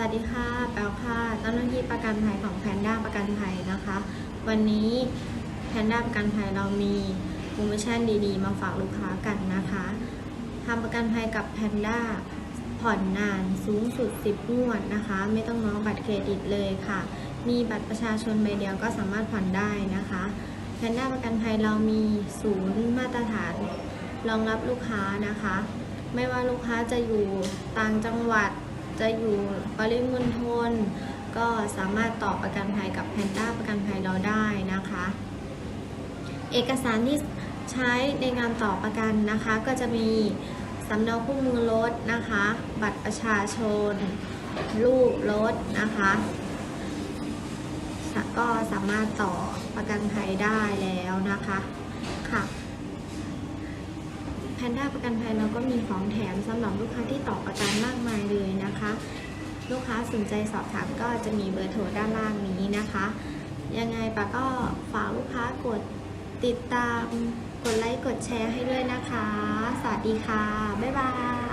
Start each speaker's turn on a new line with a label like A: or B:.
A: วัสดีค่ะ แปลค่ะ เจ้าหน้าที่ประกันภัยของแพนด้าประกันภัยนะคะ วันนี้แพนด้าประกันภัยเรามีโปรโมชั่นดีๆ มาฝากลูกค้ากันนะคะทำประกันภัยกับแพนด้าผ่อนนานสูงสุด 10งวดนะคะ ไม่ต้องน้องบัตรเครดิตเลยค่ะ มีบัตรประชาชนใบเดียวก็สามารถผ่อนได้นะคะแพนด้าประกันภัยเรามีศูนย์มาตรฐาน รองรับลูกค้านะคะ ไม่ว่าลูกค้าจะอยู่ต่างจังหวัด จะอยู่ปริมณฑลก็สามารถต่อประกันภัยกับแพนด้าประกันภัยเราได้นะคะ เอกสารที่ใช้ในการต่อประกันนะคะ ก็จะมีสำเนาคู่มือรถนะคะ บัตรประชาชน รูปรถนะคะก็สามารถต่อประกันภัยได้แล้วนะคะค่ะแพนด้าประกันภัยเราก็มีของแถมสำหรับลูกค้าที่ต่อประกันมากมาย สนใจสอบถามก็จะมีเบอร์โทรด้านล่างนี้นะคะ ยังไงปะก็ฝากลูกค้ากดติดตาม กดไลค์ กดแชร์ให้ด้วยนะคะ สวัสดีค่ะ บ๊ายบาย